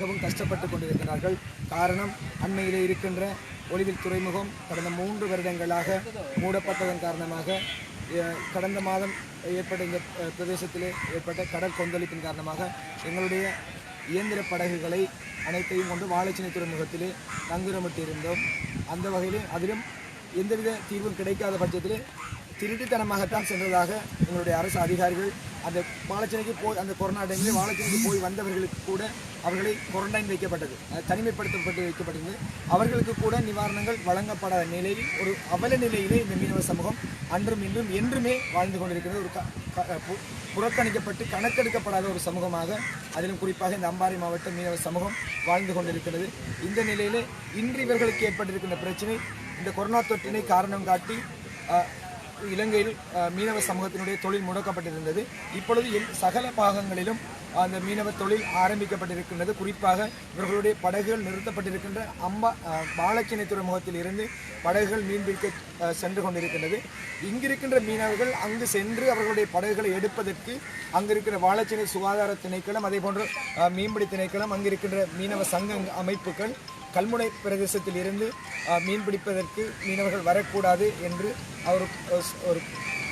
மிகவும் கஷ்டப்பட்டு கொண்டிருக்கிறார்கள். காரணம் அண்மையிலே இருக்கின்ற ஒளிவில் துறைமுகம் கடந்த மூன்று வருடங்களாக மூடப்பட்டதன் காரணமாக கடந்த மாதம் ஏற்பட்ட இந்த பிரதேசத்திலே ஏற்பட்ட கடல் கொந்தளிப்பின் காரணமாக எங்களுடைய இயந்திர படகுகளை அனைத்தையும் கொண்டு வாழைச்சினை துறைமுகத்திலே தங்குரமிட்டு இருந்தோம் அந்த வகையிலே அதிலும் எந்தவித தீர்வும் கிடைக்காத பட்சத்திலே திருட்டுத்தனமாகத்தான் சென்றதாக எங்களுடைய அரசு அதிகாரிகள் அந்த வாழைச்சனைக்கு போய் அந்த கொரோனா டைமில் வாழைச்சனைக்கு போய் வந்தவர்களுக்கு கூட அவர்களை குவாரண்டைன் வைக்கப்பட்டது. தனிமைப்படுத்தப்பட்டு வைக்கப்பட்டது. அவர்களுக்கு கூட நிவாரணங்கள் வழங்கப்படாத நிலையில் ஒரு அவல நிலையிலே இந்த மீனவ சமூகம் அன்றும் இன்றும் என்றுமே வாழ்ந்து கொண்டிருக்கிறது ஒரு க- பு- புறக்கணிக்கப்பட்டு கணக்கெடுக்கப்படாத ஒரு சமூகமாக அதிலும் குறிப்பாக இந்த அம்பாறை மாவட்ட மீனவ சமூகம் வாழ்ந்து கொண்டிருக்கிறது. இந்த நிலையிலே இன்று இவர்களுக்கு ஏற்பட்டிருக்கின்ற பிரச்சனை இந்த கொரோனா தொற்றினை காரணம் காட்டி இலங்கையில் மீனவ சமூகத்தினுடைய தொழில் முடக்கப்பட்டிருந்தது. இப்பொழுது சகல பாகங்களிலும் அந்த மீனவ தொழில் ஆரம்பிக்கப்பட்டிருக்கின்றது. குறிப்பாக இவர்களுடைய படகுகள் நிறுத்தப்பட்டிருக்கின்ற அம்பா பாலச்சினை துறைமுகத்தில் இருந்து படகுகள் மீன்பிடிக்க சென்று கொண்டிருக்கின்றது. இங்கிருக்கின்ற மீனவர்கள் அங்கு சென்று அவர்களுடைய படகுகளை எடுப்பதற்கு அங்கிருக்கிற வாழைச்சினை சுகாதார திணைக்களம் அதே போன்று மீன்பிடி திணைக்களம் அங்கிருக்கின்ற மீனவ சங்க அமைப்புகள் கல்முனை பிரதேசத்தில் இருந்து மீன் பிடிப்பதற்கு மீனவர்கள் வரக்கூடாது என்று அவர் ஒரு-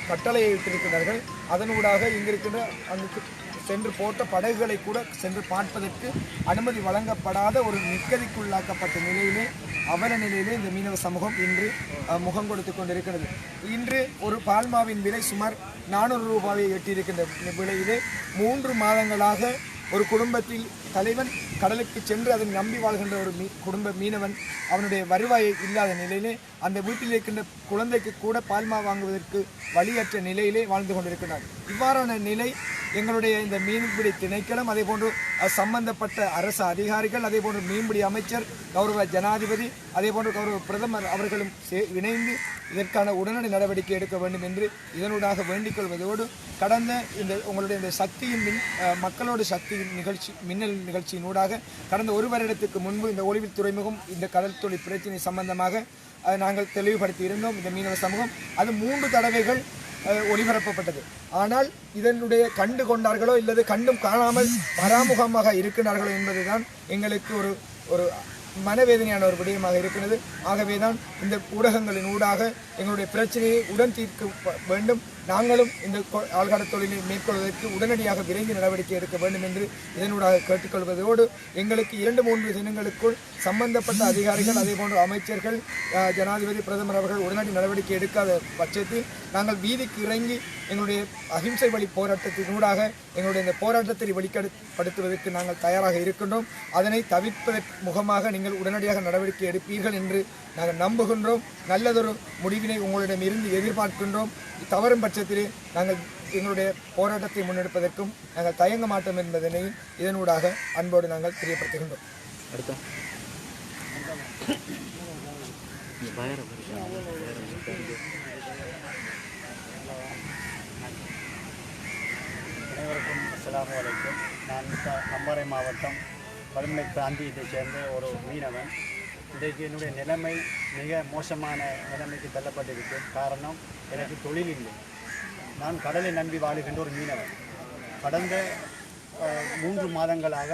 கட்டளையை இட்டிருக்கிறார்கள் அதனூடாக இங்கிருக்கின்ற அங்கு சென்று போட்ட படகுகளை கூட சென்று பார்ப்பதற்கு அனுமதி வழங்கப்படாத ஒரு நிற்கதிக்குள்ளாக்கப்பட்ட நிலையிலே அவல நிலையிலே இந்த மீனவ சமூகம் இன்று முகம் கொடுத்து கொண்டிருக்கிறது. இன்று ஒரு பால்மாவின் விலை சுமார் நானூறு ரூபாயை எட்டியிருக்கின்ற விலையிலே மூன்று மாதங்களாக ஒரு குடும்பத்தில் தலைவன் கடலுக்கு சென்று அதன் நம்பி வாழ்கின்ற ஒரு மீ குடும்ப மீனவன் அவனுடைய வருவாயை இல்லாத நிலையிலே அந்த வீட்டில் இருக்கின்ற குழந்தைக்கு கூட பால்மா வாங்குவதற்கு வழியற்ற நிலையிலே வாழ்ந்து கொண்டிருக்கிறார் இவ்வாறான நிலை எங்களுடைய இந்த மீன்பிடி திணைக்களம் அதே போன்று சம்பந்தப்பட்ட அரசு அதிகாரிகள் அதே போன்று மீன்பிடி அமைச்சர் கௌரவ ஜனாதிபதி அதே போன்று கௌரவ பிரதமர் அவர்களும் சே- இணைந்து இதற்கான உடனடி நடவடிக்கை எடுக்க வேண்டும் என்று இதனூடாக வேண்டிக் கொள்வதோடு கடந்த இந்த உங்களுடைய இந்த சக்தியின் மின் மக்களோடு சக்தியின் நிகழ்ச்சி மின்னல் நிகழ்ச்சியினூடாக கடந்த ஒரு வருடத்துக்கு முன்பு இந்த ஒளிவில் துறைமுகம் இந்த கடல் தொழில் பிரச்சனை சம்பந்தமாக நாங்கள் தெளிவுபடுத்தி இருந்தோம் இந்த மீனவ சமூகம். அது மூன்று தடவைகள் ஒளிபரப்பப்பட்டது. ஆனால் இதனுடைய கண்டு கொண்டார்களோ இல்லது கண்டும் காணாமல் பராமுகமாக இருக்கின்றார்களோ என்பதுதான் எங்களுக்கு ஒரு ஒரு மனவேதனையான ஒரு விடயமாக இருக்கிறது ஆகவே தான் இந்த ஊடகங்களின் ஊடாக எங்களுடைய பிரச்சனையை உடன் தீர்க்க வேண்டும். நாங்களும் இந்த கொ- தொழிலை மேற்கொள்வதற்கு உடனடியாக விரைந்து நடவடிக்கை எடுக்க வேண்டும் என்று இதனூடாக கேட்டுக்கொள்வதோடு எங்களுக்கு இரண்டு மூன்று தினங்களுக்குள் சம்பந்தப்பட்ட அதிகாரிகள் அதே போன்ற அமைச்சர்கள் ஜனாதிபதி பிரதமர் அவர்கள் உடனடி நடவடிக்கை எடுக்காத பட்சத்தில் நாங்கள் வீதிக்கு இறங்கி எங்களுடைய அகிம்சை வழி போராட்டத்தினூடாக எங்களுடைய இந்த போராட்டத்தை வெளிப்படுத்துவதற்கு நாங்கள் தயாராக இருக்கின்றோம். அதனை தவிர்ப்பதற்கு முகமாக நீங்கள் உடனடியாக நடவடிக்கை எடுப்பீர்கள் என்று நாங்கள் நம்புகின்றோம். நல்லதொரு முடிவினை உங்களிடம் இருந்து எதிர்பார்க்கின்றோம். தவறும் பட்சத்திலே நாங்கள் எங்களுடைய போராட்டத்தை முன்னெடுப்பதற்கும் நாங்கள் தயங்க மாட்டோம் என்பதனை இதனூடாக அன்போடு நாங்கள் தெரியப்படுத்துகின்றோம். அடுத்த அஸ்லாம் வலைக்கும் நான் அம்பாறை மாவட்டம் பழுமலை பிராந்தியத்தைச் சேர்ந்த ஒரு மீனவன். இன்றைக்கு என்னுடைய நிலைமை மிக மோசமான நிலைமைக்கு தள்ளப்பட்டிருக்கு. காரணம் எனக்கு தொழில் இல்லை. நான் கடலை நம்பி வாழுகின்ற ஒரு மீனவன். கடந்த மூன்று மாதங்களாக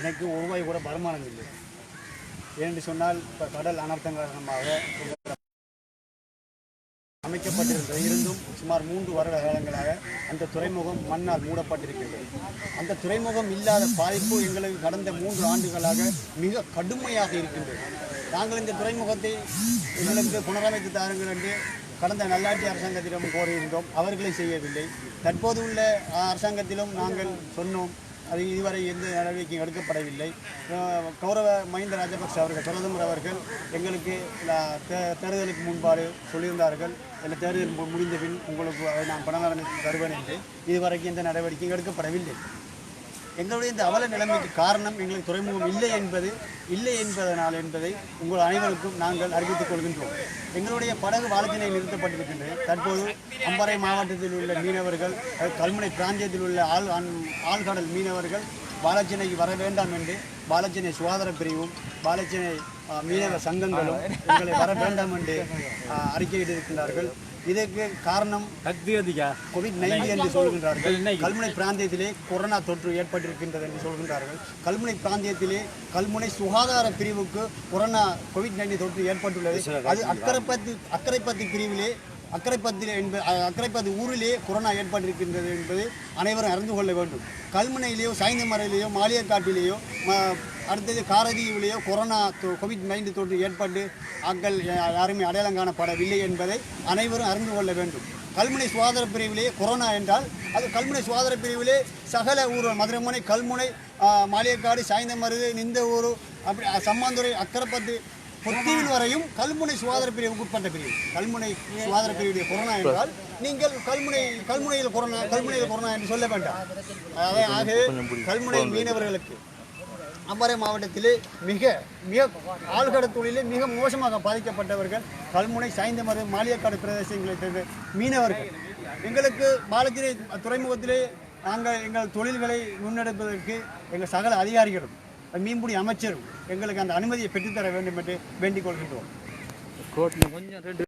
எனக்கு ஒரு ரூபாய் கூட வருமானம் இல்லை. ஏன்று சொன்னால் இப்போ கடல் அனர்த்தம் காரணமாக அமைக்கப்பட்டிருந்தது இருந்தும் சுமார் மூன்று வருட காலங்களாக அந்த துறைமுகம் மண்ணால் மூடப்பட்டிருக்கிறது அந்த துறைமுகம் இல்லாத பாதிப்பு எங்களுக்கு கடந்த மூன்று ஆண்டுகளாக மிக கடுமையாக இருக்கின்றது. நாங்கள் இந்த துறைமுகத்தை எங்களுக்கு புனரமைத்து தாருங்கள் என்று கடந்த நல்லாட்சி அரசாங்கத்திடம் கோரியிருந்தோம். அவர்களை செய்யவில்லை. தற்போது உள்ள அரசாங்கத்திலும் நாங்கள் சொன்னோம். அது இதுவரை எந்த நடவடிக்கையும் எடுக்கப்படவில்லை. கௌரவ மஹிந்த ராஜபக்ஷ அவர்கள் பிரதமர் அவர்கள் எங்களுக்கு தே- தேர்தலுக்கு முன்பாடு சொல்லியிருந்தார்கள். இந்த தேர்தல் முடிந்த பின் உங்களுக்கு அதை நான் பணம் தருவேன் என்று. இதுவரைக்கும் எந்த நடவடிக்கையும் எடுக்கப்படவில்லை. எங்களுடைய இந்த அவல நிலைமைக்கு காரணம் எங்களுக்கு துறைமுகம் இல்லை என்பது இல்லை என்பதனால் என்பதை உங்கள் அனைவருக்கும் நாங்கள் அறிவித்துக் கொள்கின்றோம். எங்களுடைய படகு வாழத்தினை நிறுத்தப்பட்டிருக்கின்றது. தற்போது அம்பாறை மாவட்டத்தில் உள்ள மீனவர்கள் கல்முனை பிராந்தியத்தில் உள்ள ஆள் ஆண்- ஆழ்கடல் மீனவர்கள் பாலச்சினைக்கு வர வேண்டாம் என்று பாலச்சினை சுகாதார பிரிவும் பாலச்சினை மீனவ சங்கங்களும் எங்களை வர வேண்டாம் என்று அறிக்கையிட்டிருக்கிறார்கள் இதற்கு காரணம் கோவிட் நைன்டீன் என்று சொல்கின்றார்கள். கல்முனை பிராந்தியத்திலே கொரோனா தொற்று ஏற்பட்டிருக்கின்றது என்று சொல்கின்றார்கள். கல்முனை பிராந்தியத்திலே கல்முனை சுகாதார பிரிவுக்கு கொரோனா கோவிட் நைன்டீன் தொற்று ஏற்பட்டுள்ளது. அது அக்கரைப்பத்து அக்கரைப்பத்து பிரிவிலே அக்கரைப்பத்தில் என்பது அக்கரைப்பத்து ஊரிலே கொரோனா ஏற்பட்டிருக்கின்றது என்பது அனைவரும் அறிந்து கொள்ள வேண்டும். கல்முனையிலேயோ சாய்ந்தமரையிலேயோ மாளிகைக்காட்டிலேயோ ம- அடுத்தது காரதீவிலேயோ கொரோனா கோவிட் நைன்டீன் தொற்று ஏற்பட்டு ஆட்கள் யாருமே அடையாளம் காணப்படவில்லை என்பதை அனைவரும் அறிந்து கொள்ள வேண்டும். கல்முனை சுகாதார பிரிவிலே கொரோனா என்றால் அது கல்முனை சுகாதார பிரிவிலே சகல ஊர் மதுரைமுனை கல்முனை மாளிகைக்காடு சாய்ந்தமருது நிந்த ஊர் அப்படி சம்மாந்துறை அக்கரைப்பத்து பொத்தீவில் வரையும் கல்முனை சுகாதார பிரிவுக்கு உட்பட்ட பிரிவு. கல்முனை சுகாதார பிரிவுடைய கொரோனா என்றால் நீங்கள் கல்முனை கல்முனையில் கொரோனா கல்முனையில் கொரோனா என்று சொல்ல வேண்டாம். ஆகவே ஆகவே கல்முனை மீனவர்களுக்கு அம்பாறை மாவட்டத்திலே மிக மிக ஆழ்கட தொழிலே மிக மோசமாக பாதிக்கப்பட்டவர்கள் கல்முனை சாய்ந்தமரு மாலியக்காடு பிரதேசங்களைச் சேர்ந்த மீனவர்கள். எங்களுக்கு பாலத்திலே துறைமுகத்திலே நாங்கள் எங்கள் தொழில்களை முன்னெடுப்பதற்கு எங்கள் சகல அதிகாரிகளும் மீன்பிடி அமைச்சரும் எங்களுக்கு அந்த அனுமதியை பெற்றுத்தர வேண்டும் என்று வேண்டிக் கொள்கின்றோம். கொஞ்சம் ரெண்டு